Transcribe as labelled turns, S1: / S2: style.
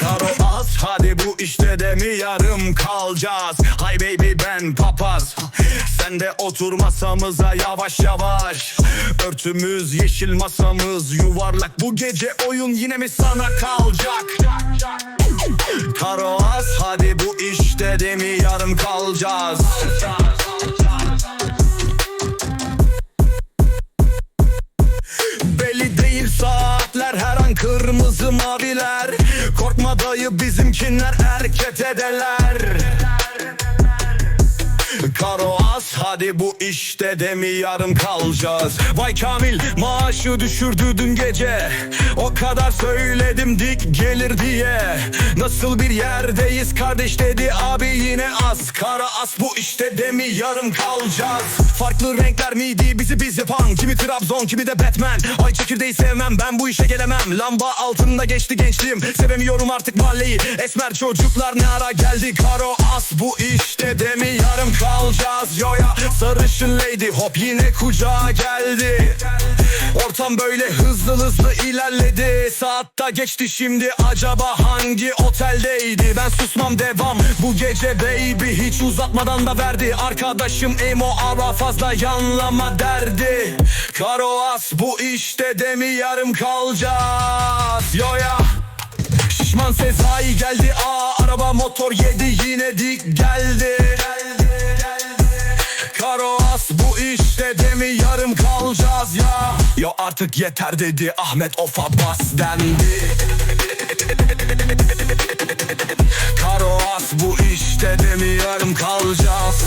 S1: Karo az hadi bu işte de mi yarım kalacağız? Hay baby ben papaz. Sen de otur masamıza yavaş yavaş. Örtümüz yeşil masamız yuvarlak. Bu gece oyun yine mi sana kalacak? Karo az hadi bu işte de mi yarım kalacağız kırmızı maviler Korkma dayı bizimkinler erket ederler Karo az hadi bu işte de mi yarım kalacağız. Vay Kamil maaşı düşürdü dün gece. O kadar söyledim dik gelir diye Nasıl bir yerdeyiz kardeş dedi abi yine az. Kara as bu işte de mi yarım kalacağız. Farklı renkler miydi bizi biz yapan? Kimi Trabzon kimi de Batman. Ay çekirdeği sevmem ben bu işe gelemem. Lamba altında geçti gençliğim. Sevemiyorum artık mahalleyi. Esmer çocuklar ne ara geldi? Karo as bu işte de mi yarım kalacağız. Yoya sarışın lady hop yine kucağa geldi Ortam böyle hızlı hızlı ilerledi. Saatta geçti şimdi. Acaba hangi oteldeydi? Ben susmam devam. Bu gece baby Hiç uzatmadan da verdi. Arkadaşım Emo ara fazla yanlama derdi. Karo as bu işte de mi yarım kalacağız. Yoya Şişman Sezai geldi. Aa araba motor yedi yine dik geldi Yo artık yeter dedi. Ahmet ofa bas dendi. Karo as bu işte de mi yarım kalacağız